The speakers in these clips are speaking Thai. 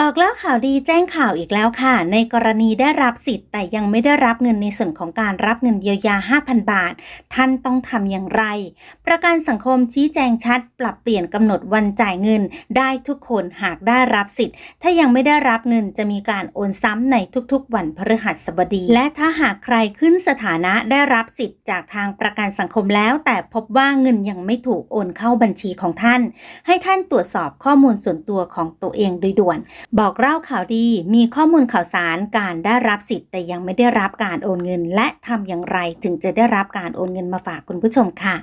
บอกแล้วข่าวดีแจ้งข่าวอีกแล้วค่ะ ในกรณีได้รับสิทธิ์แต่ยังไม่ได้รับเงินในส่วนของการรับเงินเยียวยา 5,000 บาท ท่านต้องทำอย่างไร ประกันสังคมชี้แจงชัด ปรับเปลี่ยนกำหนดวันจ่ายเงิน ได้ทุกคนหากได้รับสิทธิ์ ถ้ายังไม่ได้รับเงินจะมีการโอนซ้ำในทุกๆ วันพฤหัสบดี และถ้าหากใครขึ้นสถานะได้รับสิทธิ์จากทางประกันสังคมแล้ว แต่พบว่าเงินยังไม่ถูกโอนเข้าบัญชีของท่าน ให้ท่านตรวจสอบข้อมูลส่วนตัวของตัวเองโดยด่วนบอกเล่าข่าวดีมีข้อมูลข่าวสารการได้รับสิทธิ์แต่ยังไม่ได้รับการโอนเงิน และทำอย่างไรถึงจะได้รับการโอนเงินมาฝากคุณผู้ชมค่ะ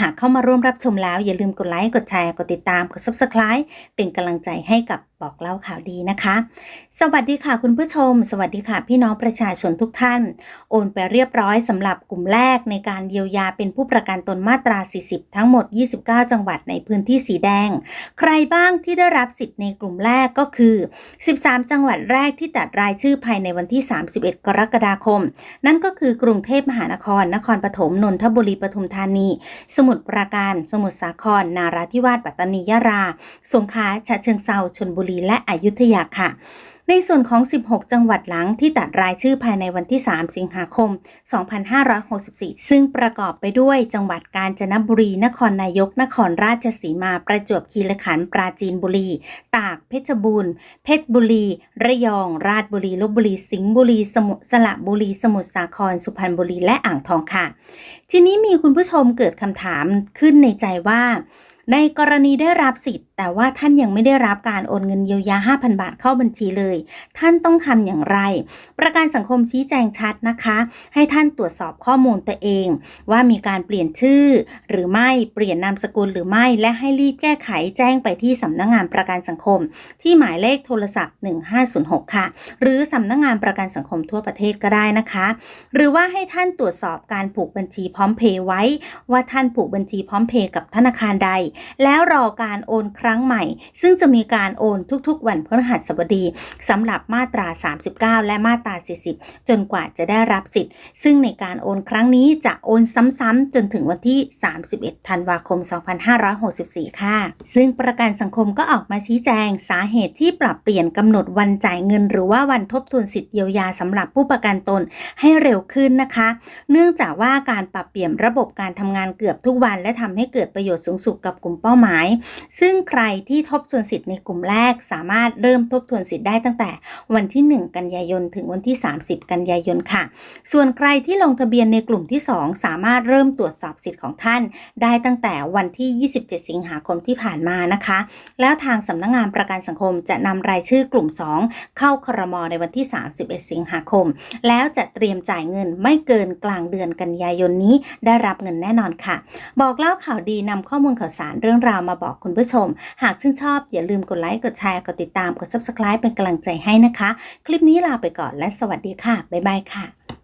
หากเข้ามาร่วมรับชมแล้วอย่าลืมกดไลค์กดแชร์กดติดตามกด subscribe เป็นกำลังใจให้กับบอกเล่าข่าวดีนะคะ สวัสดีค่ะคุณผู้ชม สวัสดีค่ะ พี่น้องประชาชนทุกท่าน โอนไปเรียบร้อยสำหรับกลุ่มแรกในการเยียวยาเป็นผู้ประกันตนมาตรา 40 ทั้งหมด 29 จังหวัดในพื้นที่สีแดง ใครบ้างที่ได้รับสิทธิ์ในกลุ่มแรกก็คือ13 จังหวัดแรกที่ตัดรายชื่อภายในวันที่ 31 กรกฎาคม นั่นก็คือกรุงเทพมหานคร นครปฐม นนทบุรี ปทุมธานี สมุทรปราการ สมุทรสาคร นาราธิวาส ปัตตานี ยะรา สงขลา ฉะเชิงเซาชลบุรี และอยุธยาค่ะ ในส่วนของ 16 จังหวัดหลังที่ตัดรายชื่อภายในวันที่ 3 สิงหาคม 2564 ซึ่งประกอบไปด้วยจังหวัดกาญจนบุรี นครนายก นครราชสีมา ประจวบคีรีขันธ์ ปราจีนบุรี ตาก เพชรบูรณ์ เพชรบุรี ระยอง ราชบุรี ลบบุรี สิงห์บุรี สมุสระบุรี สมุทรสาคร สุพรรณบุรี และอ่างทองค่ะ ทีนี้มีคุณผู้ชมเกิดคำถามขึ้นในใจว่า ในกรณีได้รับสิทธิ์ แต่ว่าท่านยังไม่ได้รับการโอนเงินเยียวยา 5,000 บาทเข้าบัญชีเลย ท่านต้องทำอย่างไร ประกันสังคมชี้แจงชัดนะคะ ให้ท่านตรวจสอบข้อมูลตัวเอง ว่ามีการเปลี่ยนชื่อ หรือไม่เปลี่ยนนามสกุลหรือไม่ และให้รีบแก้ไขแจ้งไปที่สำนักงานประกันสังคม ที่หมายเลขโทรศัพท์ 1506 ค่ะ หรือสำนักงานประกันสังคมทั่วประเทศก็ได้นะคะ หรือว่าให้ท่านตรวจสอบการผูกบัญชีพร้อมเพย์ไว้ ว่าท่านผูกบัญชีพร้อมเพย์กับธนาคารใดแล้วรอการโอนครั้งใหม่ ซึ่งจะมีการโอนทุกๆ วันพฤหัสบดีสำหรับมาตรา 39 และมาตรา 40 จนกว่าจะได้รับสิทธิ์ ซึ่งในการโอนครั้งนี้จะโอนซ้ำๆจนถึงวันที่ 31 ธันวาคม 2564 ค่ะ ซึ่งประกันสังคมก็ออกมาชี้แจงสาเหตุที่ปรับเปลี่ยนกำหนดวันจ่ายเงิน หรือว่าวันทบทวนสิทธิเยียวยาสำหรับผู้ประกันตนให้เร็วขึ้นนะคะ เนื่องจากว่าการปรับเปลี่ยนระบบการทำงานเกือบทุกวัน และทำให้เกิดประโยชน์สูงสุดกับกลุ่มเป้าหมาย ซึ่งใครที่ทบทวนสิทธิ์ในกลุ่มแรก สามารถเริ่มทบทวนสิทธิ์ได้ตั้งแต่วันที่ 1 กันยายน ถึงวันที่ 30 กันยายนค่ะ ส่วนใครที่ลงทะเบียนในกลุ่มที่ 2 สามารถเริ่มตรวจสอบสิทธิ์ของท่าน ได้ตั้งแต่วันที่ 27 สิงหาคมที่ผ่านมานะคะ แล้วทางสำนักงงานประกันสังคมจะนำรายชื่อกลุ่ม 2 เข้าครมในวันที่ 31 สิงหาคม แล้วจะเตรียมจ่ายเงินไม่เกินกลางเดือนกันยายนนี้ได้รับเงินแน่นอนค่ะ บอกเล่าข่าวดีนำข้อมูลข่าวสารเรื่องราวมาบอกคุณผู้ชม หากชื่นชอบอย่าลืมกดไลค์ กดแชร์ กดติดตาม กด subscribe เป็นกำลังใจให้นะคะ คลิปนี้ลาไปก่อนและสวัสดีค่ะ บ๊ายบายค่ะ